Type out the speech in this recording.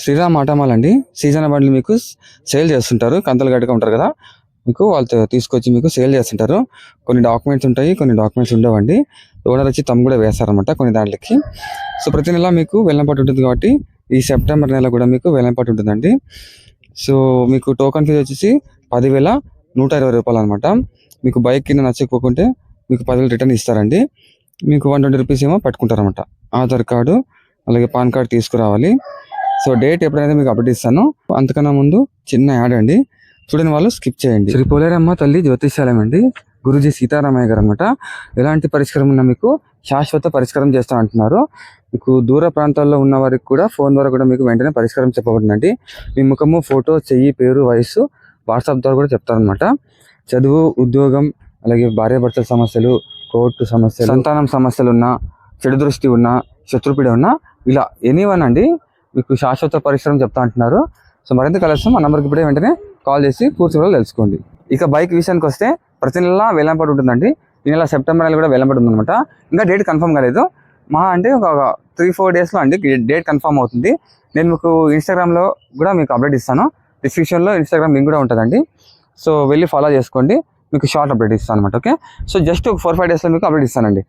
శ్రీరామ్ ఆటమాల్ అండి. సీజన్ బండ్లు మీకు సేల్ చేస్తుంటారు. కంతలు గట్టుగా ఉంటారు కదా. మీకు వాళ్ళతో తీసుకొచ్చి మీకు సేల్ చేస్తుంటారు. కొన్ని డాక్యుమెంట్స్ ఉంటాయి. కొన్ని డాక్యుమెంట్స్ ఉండవండి. ఓనర్ వచ్చి తమ్ము కూడా వేస్తారనమాట కొన్ని దాంట్లకి. సో ప్రతి నెల మీకు వెళ్ళంపాటు ఉంటుంది కాబట్టి ఈ సెప్టెంబర్ నెల కూడా మీకు వెళ్ళంపాటు ఉంటుందండి. సో మీకు టోకన్ ఫీజు వచ్చేసి పదివేల నూట ఇరవై రూపాయలు అనమాట మీకు బైక్ కింద నచ్చకపోకుంటే మీకు పదివేలు రిటర్న్ ఇస్తారండి. మీకు వన్ ట్వంటీ రూపీస్ ఏమో పట్టుకుంటారనమాట ఆధార్ కార్డు అలాగే పాన్ కార్డు తీసుకురావాలి. సో డేట్ ఎప్పుడైతే మీకు అప్డేట్ ఇస్తాను అంతకన్నా ముందు చిన్న యాడ్ అండి. చూడని వాళ్ళు స్కిప్ చేయండి. శ్రీ పోలేరమ్మ తల్లి జ్యోతిష్యాలయం అండి. గురుజీ సీతారామయ్య గారు అనమాట ఎలాంటి పరిష్కారం ఉన్నా మీకు శాశ్వత పరిష్కారం చేస్తా అంటున్నారు మీకు దూర ప్రాంతాల్లో ఉన్న వారికి కూడా ఫోన్ ద్వారా కూడా మీకు వెంటనే పరిష్కారం చెప్పబడిందండి. మీ ముఖము ఫోటో చెయ్యి పేరు వయసు వాట్సాప్ ద్వారా కూడా చెప్తారనమాట చదువు ఉద్యోగం అలాగే భార్యాభర్తల సమస్యలు కోర్టు సమస్యలు సంతానం సమస్యలు ఉన్నా చెడు దృష్టి ఉన్నా శత్రుపీడ ఉన్నా ఇలా ఎనీవన్ అండి. మీకు శాశ్వత పరిశ్రమ చెప్తా అంటున్నారు. సో మరింత కలుస్తాం. మా నెంబర్కి ఇప్పుడే వెంటనే కాల్ చేసి కూర్చోవడం తెలుసుకోండి. ఇక బైక్ విషయానికి వస్తే ప్రతి నెల వేలంపాటు ఉంటుందండి. ఈ నెల సెప్టెంబర్ నెల కూడా వేలంపాటు ఉందన్నమాట. ఇంకా డేట్ కన్ఫర్మ్ కాలేదు. మా అంటే ఒక త్రీ ఫోర్ డేస్లో అండి డేట్ కన్ఫర్మ్ అవుతుంది. నేను మీకు ఇన్స్టాగ్రామ్లో కూడా మీకు అప్డేట్ ఇస్తాను. డిస్క్రిప్షన్లో ఇన్స్టాగ్రామ్ లింక్ కూడా ఉంటుందండి. సో వెళ్ళి ఫాలో చేసుకోండి. మీకు షార్ట్ అప్డేట్ ఇస్తాను అనమాట ఓకే? సో జస్ట్ ఒక ఫోర్ ఫైవ్ డేస్లో మీకు అప్డేట్ ఇస్తానండి.